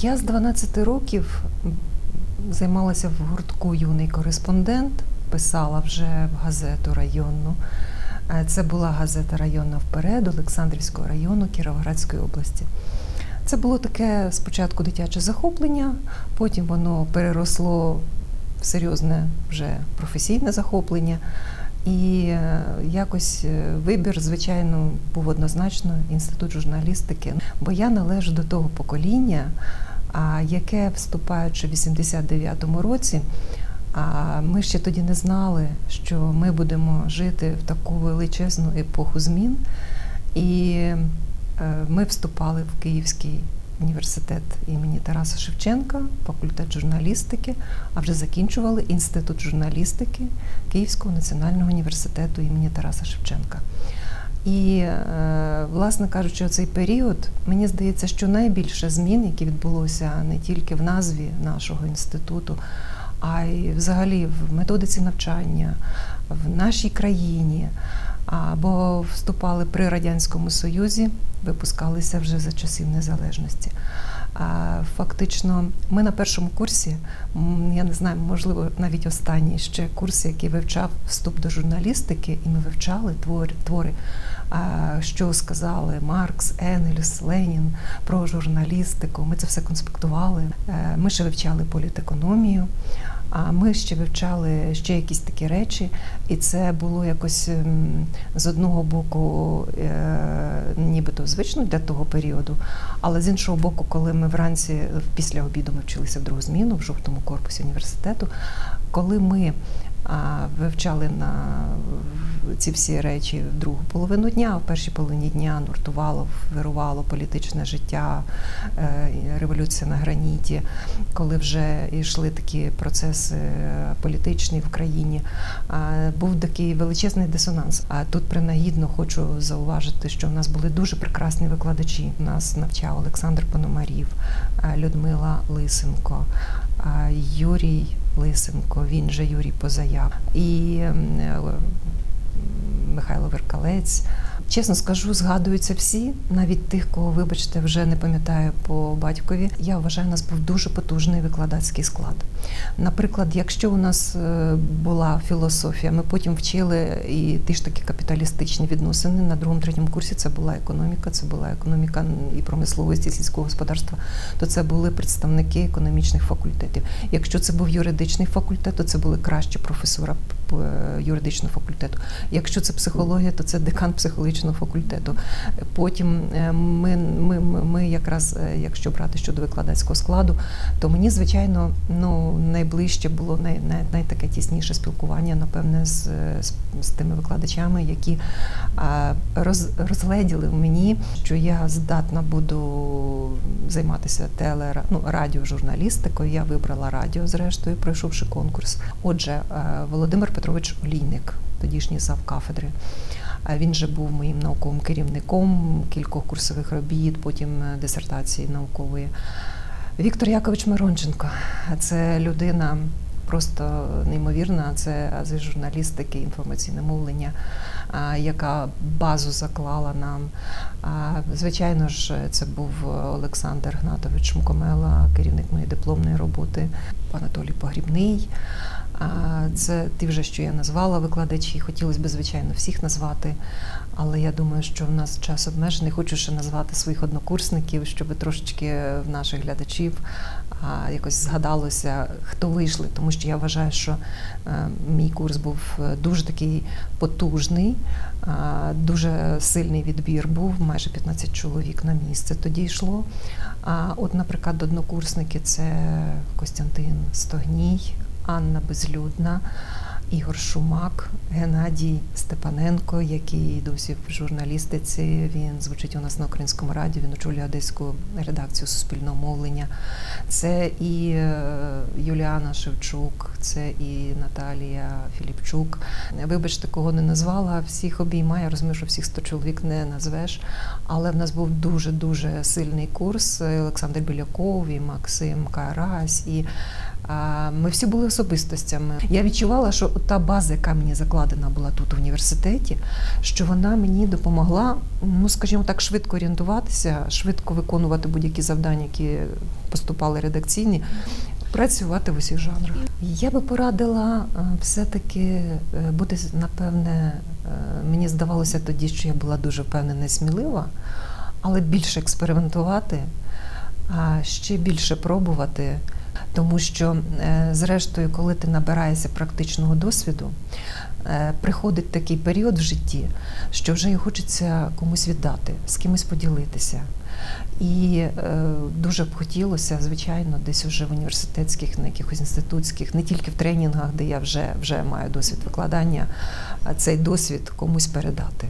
Я з 12 років займалася в гуртку юний кореспондент, писала вже в газету районну. Е, Це була газета районна вперед Олександрівського району Кіровоградської області. Це було таке спочатку дитяче захоплення, потім воно переросло в серйозне вже професійне захоплення. І е, якось е, вибір, звичайно, був однозначно інститут журналістики. Бо я належу до того покоління, яке, вступаючи в 89-му році, а ми ще тоді не знали, що ми будемо жити в таку величезну епоху змін. І е, ми вступали в Київський університет імені Тараса Шевченка, факультет журналістики, а вже закінчували інститут журналістики Київського національного університету імені Тараса Шевченка. І, е, власне кажучи, цей період, мені здається, що найбільше змін, які відбулося не тільки в назві нашого інституту, а й взагалі в методиці навчання в нашій країні. Або вступали при Радянському Союзі, випускалися вже за часів незалежності. Фактично, ми на першому курсі, я не знаю, можливо, навіть останній ще курс, який вивчав вступ до журналістики, і ми вивчали твори, твори що сказали Маркс, Енгельс, Ленін про журналістику. Ми це все конспектували. Е, Ми ще вивчали політекономію. А ми ще вивчали ще якісь такі речі, і це було якось ем, з одного боку, е, нібито звично для того періоду, але з іншого боку, коли ми вранці після обіду ми вчилися в другу зміну в жовтому корпусі університету, коли ми вивчали на ці всі речі в другу половину дня, а в першій половині дня нуртувало, вирувало політичне життя, е, революція на граніті, коли вже йшли такі процеси е, політичні в країні, був такий величезний дисонанс. А тут принагідно хочу зауважити, що в нас були дуже прекрасні викладачі. Нас навчав Олександр Пономарів, е, Людмила Лисенко, Юрій Лисенко, він же Юрій Позаяк і ем, е, Михайло Веркалець. Чесно скажу, згадуються всі, навіть тих, кого, вибачте, вже не пам'ятаю по батькові. Я вважаю, у нас був дуже потужний викладацький склад. Наприклад, якщо у нас е, була філософія, ми потім вчили і ті ж такі капіталістичні відносини на другому третьому курсі. Це була економіка, це була економіка і промисловості сільського господарства. То це були представники економічних факультетів. Якщо це був юридичний факультет, то це були кращі професора юридичного факультету. Якщо це психологія, то це декан психологічного факультету. Потім е, ми, ми, ми, якраз, е, якщо брати щодо викладацького складу, то мені, звичайно, ну найближче було най, най, най таке тісніше спілкування, напевне, з, з, з тими викладачами, які роз, розгледіли в мені, що я здатна буду займатися теле, ну, радіожурналістикою. Я вибрала радіо, зрештою, пройшовши конкурс. Отже, е, Володимир Петрович Олійник, тодішній зав кафедри. Він же був моїм науковим керівником кількох курсових робіт, потім е, дисертації наукової. Віктор Якович Миронченко це людина просто неймовірна. Це журналістики, інформаційне мовлення, яка базу заклала нам. Звичайно ж, це був Олександр Гнатович Мукомела, керівник моєї дипломної роботи, Анатолій Погрібний. Це ті вже, що я назвала викладачі. Хотілося б, звичайно, всіх назвати. Але я думаю, що в нас час обмежений. Хочу ще назвати своїх однокурсників, щоб трошечки в наших глядачів якось згадалося, хто вийшли. Тому що я вважаю, що е, мій курс був е, дуже такий потужний, дуже сильний відбір був, майже 15 чоловік на місце тоді йшло. А от, наприклад, однокурсники це Костянтин Стогній, Анна Безлюдна. Ігор Шумак, Геннадій Степаненко, який досі в журналістиці. Він звучить у нас на українському радіо. Він очолює одеську редакцію суспільного мовлення. Це і е, Юліана Шевчук, це і Наталія Філіпчук. Вибачте, кого не назвала, всіх обіймаю. Я розумію, що всіх 100 чоловік не назвеш. Але в нас був дуже дуже сильний курс. Олександр Біляков, і Максим Карась, і Ми всі були особистостями. Я відчувала, що та база, яка мені закладена була тут в університеті, що вона мені допомогла, ну скажімо так, швидко орієнтуватися, швидко виконувати будь-які завдання, які поступали редакційні, працювати в усіх жанрах. Я би порадила е, все-таки е, бути, напевне, е, мені здавалося тоді, що я була дуже впевнена і смілива, але більше експериментувати, ще більше пробувати. Тому що, е, зрештою, коли ти набираєшся практичного досвіду, е, приходить такий період в житті, що вже і хочеться комусь віддати, з кимось поділитися. І е, дуже б хотілося, звичайно, десь уже в університетських, на якихось інститутських, не тільки в тренінгах, де я вже, вже маю досвід викладання, цей досвід комусь передати.